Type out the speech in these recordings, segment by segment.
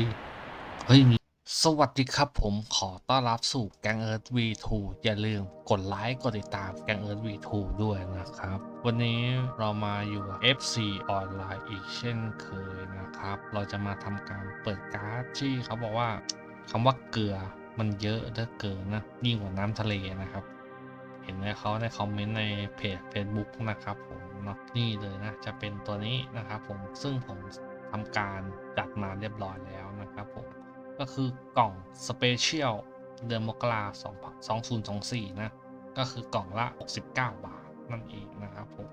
ยเฮ้ย สวัสดีครับผมขอต้อนรับสู่แกงเอิร์ธ V2 อย่าลืมกดไลค์กดติดตามแกงเอิร์ธ V2 ด้วยนะครับ วันนี้เรามาอยู่กับ FC ออนไลน์อีกเช่นเคยนะครับ เราจะมาทำการเปิดการ์ดที่เขาบอกว่าคำว่าเกลือมันเยอะเหลือเกินนะยิ่งกว่าน้ำทะเลนะครับ เห็นไหมเขาในคอมเมนต์ในเพจ Facebook นะครับผมเนาะนี่เลยนะจะเป็นตัวนี้นะครับผมซึ่งผม ทำการจัดมาเรียบร้อยแล้วนะครับผม ก็คือกล่อง Special เดือนมกราคม2024นะ ก็คือกล่องละ 69 บาทนั่นเองนะครับผม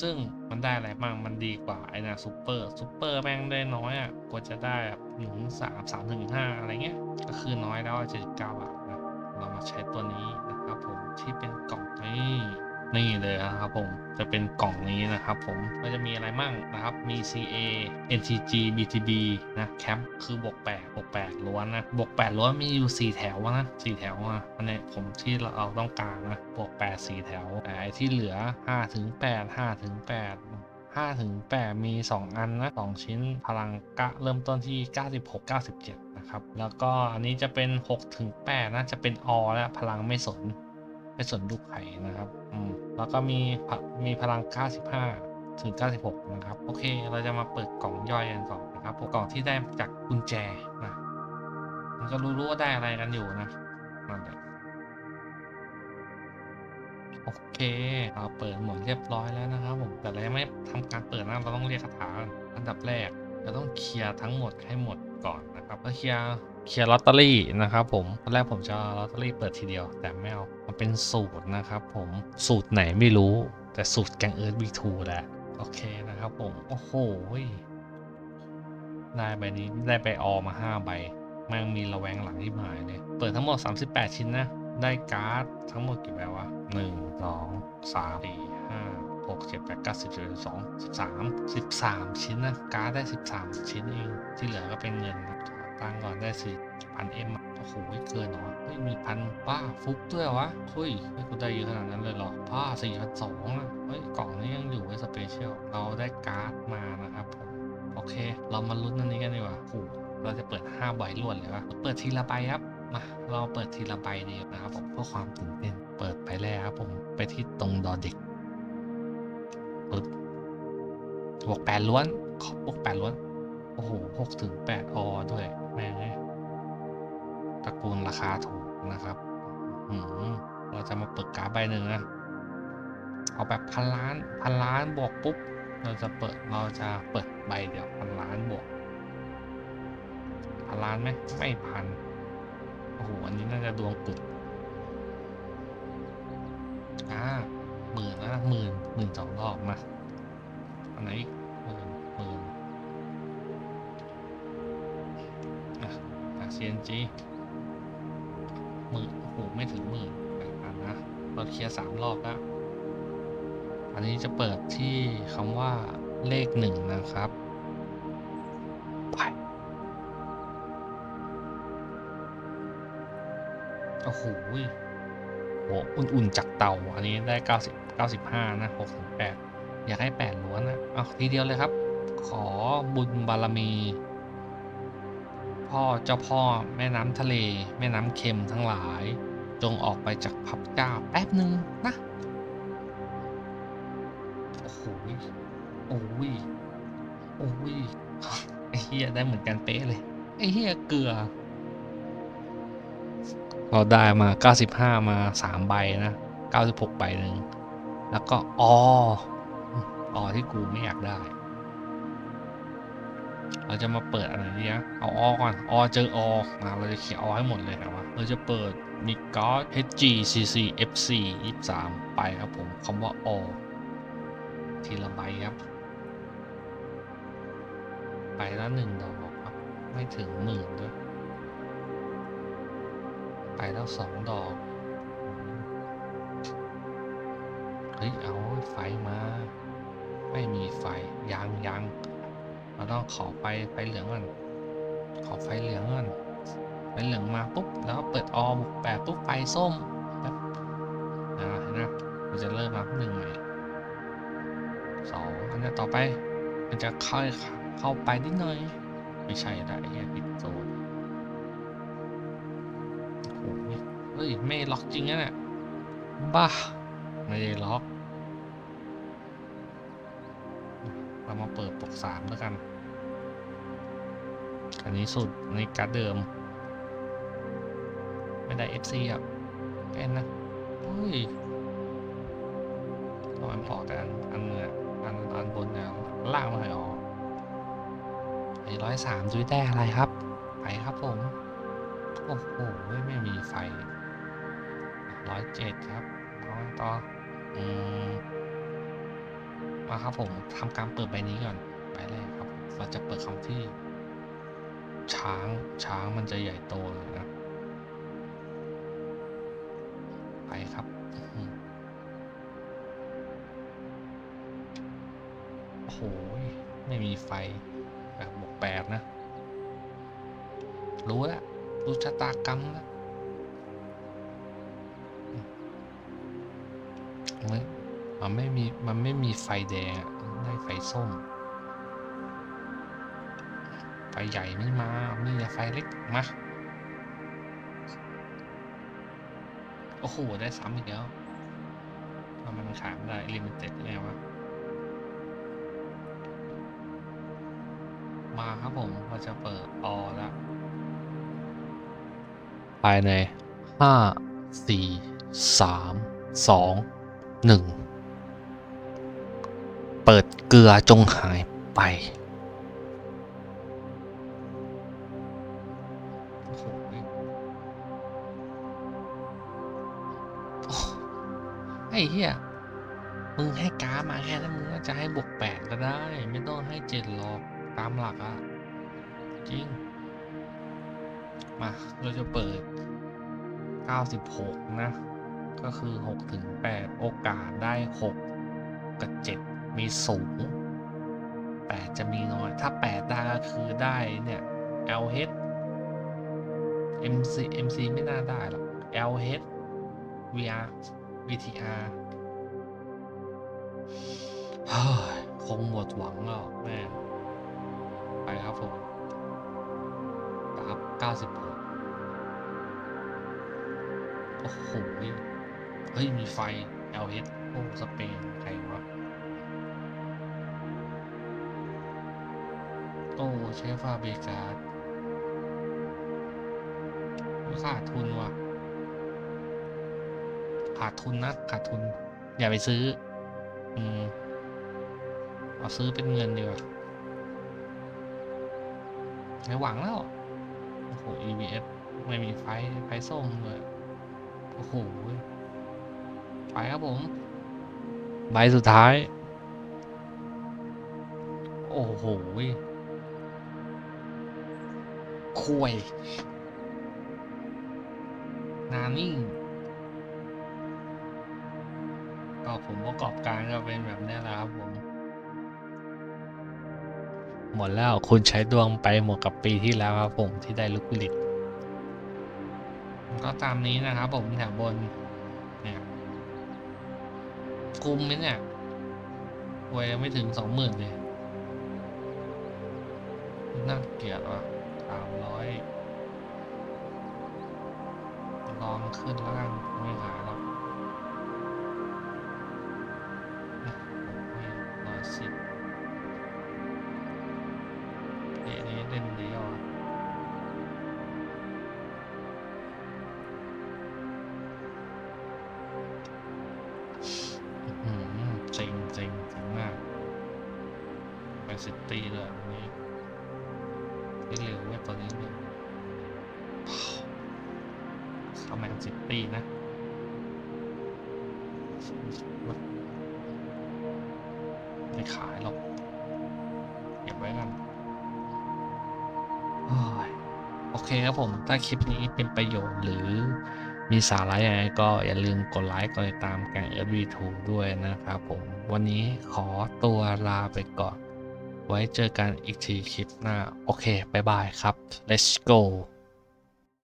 ซึ่งมันได้อะไรบ้าง มันดีกว่าไอ้นะซูเปอร์ซูเปอร์แม่งได้น้อยอะกว่าจะได้หนึ่งสามสามถึงห้าอะไรเงี้ย ก็คือน้อยแล้วเจ็ดสิบเก้าบาทนะ เรามาใช้ตัวนี้นะครับผมที่เป็นกล่องนี้ นี่เลยนะครับผมจะเป็นกล่องนี้นะครับผมก็จะมีอะไรมั่งนะครับ มี CA NTG BTB นะแคมป์คือบวก8บวก8ล้วนนะบวก8ล้วนมีอยู่ 4 แถวนะ4แถวอะอันนี้ผมที่เราต้องการนะบวก8 4 แถวแต่ไอ้ที่เหลือ5ถึง8 5ถึง8 5ถึง8มี 2 อันนะ2ชิ้นพลังกะเริ่มต้นที่ 96 97 นะครับ แล้วก็อันนี้จะเป็น6ถึง8นะจะเป็นอและพลังไม่สน ไม่สนลูกไข่นะครับอืมแล้วก็มีพมีพลัง 95 ถึง 96 นะครับ โอเค เราจะมาเปิดกล่องย่อยกันก่อนนะครับกล่องที่ได้จากกุญแจนะมันก็รู้ๆว่าได้อะไรกันอยู่นะนั่นแหละโอเคเราเปิดหมดเรียบร้อยแล้วนะครับผมแต่เรายังไม่ทำการเปิดนะเราต้องเรียกคาถาอันดับแรกเราต้องเคลียร์ทั้งหมดให้หมดก่อนนะครับแล้วเคลียร์ เคลียร์ลอตเตอรี่นะครับผมตอนแรกผมจะลอตเตอรี่เปิดทีเดียว แต่ไม่เอามันเป็นสูตรนะครับผมสูตรไหนไม่รู้ แต่สูตรแกงเอิร์ธวีทูแหละโอเคนะครับผม โอ้โหได้ใบนี้ได้ใบออมาห้าใบแม่งมีระแวงหลังที่หายเลยเปิดทั้งหมด 38 ชิ้นนะ ได้การ์ดทั้งหมดกี่ใบวะหนึ่งสองสามสี่ห้าหกเจ็ดแปดเก้าสิบสิบสิบสองสิบสามสิบสามชิ้นนะ การ์ดได้สิบสามชิ้นเอง ที่เหลือก็เป็นเงินนะ ตังก่อนได้สี่พันเอ็มโอ้โหเกินเหรอเฮ้ยมีพันป้าฟุกด้วยเหรอวะเฮ้ยไม่กูได้เยอะขนาดนั้นเลยเหรอป้าสี่พันสองอะเฮ้ยกล่องนี้ยังอยู่ไว้สเปเชียลเราได้การ์ดมานะครับผมโอเค เรามาลุ้นอันนี้กันดีกว่าโอ้เราจะเปิด5ใบรวดเลยวะเปิดทีละใบครับมาเราเปิดทีละใบดีนะครับผมเพื่อความตื่นเต้นเปิดไปแล้วครับผมไปที่ตรงดอเด็กปึ๊บบวกแปดล้วนขอบวกแปดล้วน โอ้โหหกถึงแปดอด้วยแม่งเอ้ยต ราคาถูกนะครับเราจะมาเปิดการ์ดใบหนึ่งนะ เอาแบบพันล้านพันล้านบวกปุ๊บ เราจะเปิดเราจะเปิดใบเดียวพันล้านบวกพันล้านไหมไม่พันโอ้โหอันนี้น่าจะดวงกึดอ่าหมื่นแล้วนะหมื่นหมื่นสองรอบมาอันไหนหมื่นหมื่นอะอะ CNG หมื่นโอ้โหไม่ถึงหมื่นแปดพันนะเราเคลียร์สามรอบแล้วอันนี้จะเปิดที่คำว่าเลขหนึ่งนะครับไปโอ้โหโหอุ่นๆจากเตาอันนี้ได้ 90 95 นะ6ถึง8อยากให้ 8 ล้วนนะเอาทีเดียวเลยครับ ขอบุญบารมี พ่อเจ้าพ่อแม่น้ำทะเล แม่น้ำเค็มทั้งหลาย จงออกไปจากพับเจ้าแป๊บหนึ่งนะ โอ้โหโอ้ยโอ้ยไอ้เฮียได้เหมือนกันเป๊ะเลย ไอ้เฮียเกลือ เราได้มา 95 มา 3 ใบนะ 96 ใบหนึ่ง แล้วก็อออที่กูไม่อยากได้ เราจะมาเปิดอะไรดีนะเอาอก่อนอเจออมาเราจะเขียนอให้หมดเลยนะวะเราจะเปิดมิกอ HGCC FC 23 ไปครับผมคำว่าอทีละใบครับ ไปละหนึ่งดอกครับ ไม่ถึงหมื่นด้วย ไปแล้วสองดอกเฮ้ย เอาไฟมา ไม่มีไฟยังยัง เราต้องขอไฟไฟเหลืองก่อน ขอไฟเหลืองก่อน ไฟเหลืองมาปุ๊บ แล้วเปิดออมแปดปุ๊บไฟส้มแป๊บอ่าเห็นไหมเราจะเริ่มนับหนึ่งใหม่สองอันนี้ต่อไป มันจะเข้าเข้าไปนิดหน่อย ไม่ใช่ไอ้เหี้ยผิดโซนโอ้โหเฮ้ย ไม่ล็อกจริงนะเนี่ยบ้า ไม่ได้ล็อก เรามาเปิด กสามแล้วกัน อันนี้สุดในการ์ดเดิม ไม่ได้ FC อะแค่นั้นนะเฮ้ยตอนออกแต่อันอันเนี่ยอันอันบนเนี่ยล่างมันไม่ออกไอ้ร้อยสามจุ้ยได้อะไรครับ ไปครับผม โอ้โหไม่ไม่มีไฟร้อยเจ็ดครับต่อต่ออืมมาครับผมทำการเปิดใบนี้ก่อน ใบแรกครับ เราจะเปิดคำที่ ช้างช้างมันจะใหญ่โตเลยนะ ไปครับโอ้โหไม่มีไฟแบบบวกแปดนะ รู้แล้วรู้ชะตากรรมแล้วมันไม่มีมันไม่มีไฟแดงได้ไฟส้ม ใหญ่ไม่มามีแต่ไฟเล็กมาโอ้โห ได้ซ้ำอีกแล้วทำมันขายไม่ได้ลิมิเต็ดไงวะมาครับผมเราจะเปิดออแล้วภายในห้าสี่สามสองหนึ่งเปิดเกลือจงหายไป โอ้โหไอ้เหี้ย มึงให้การ์ดมาแค่นั้นมึงก็จะให้บวกแปดก็ได้ ไม่ต้องให้เจ็ดหรอกตามหลักอะจริง มา เราจะเปิด 96 นะ ก็คือ 6 ถึง 8 โอกาสได้ 6 กับ 7 มีสูง 8 จะมีน้อย ถ้า 8 ได้ก็คือได้เนี่ย LH MC MC ไม่น่าได้หรอก LH VR VTR คงหมดหวังแล้วแม่ไปครับผมครับ96โอ้โหเฮ้ย มีไฟ LH โอ้สเปนใครวะโอ้เชฟฟาเบกา ขาดทุนว่ะ ขาดทุนนะ ขาดทุน อย่าไปซื้อ อืม เอาซื้อเป็นเงินดีกว่าไม่หวังแล้ว โอ้โห EVS ไม่มีไฟ ไฟส้มเลยโอ้โห ไปครับผม ใบสุดท้าย โอ้โหคุย นานิ่งก็ผมประกอบการก็เป็นแบบนี้แหละครับผม หมดแล้วคุณใช้ดวงไปหมดกับปีที่แล้วครับผมที่ได้ลูกผลิตก็ตามนี้นะครับผมแถวบนเนี่ยกุมไหมเนี่ยหวยยังไม่ถึงสองหมื่นเลยน่าเกลียดว่ะสามร้อย ลองขึ้นแล้วกันไม่หายหรอกร้อยสิบเดี๋ยวนี้เล่นเดียวอะอืมเจ๋งจ๋งเจ๋งมากไปซิตี้เลยนี้ได้เร็วเว้ยตัวนี้เลย เข้าแมนซิตี้นะไม่ขายหรอก เก็บไว้กันโอ้ยโอเคครับผม ถ้าคลิปนี้เป็นประโยชน์หรือมีสาระยังไงก็อย่าลืมกดไลค์กดติดตามแกง FV2 ด้วยนะครับผม วันนี้ขอตัวลาไปก่อน ไว้เจอกันอีกทีคลิปหน้า โอเค บ๊ายบายครับ let's go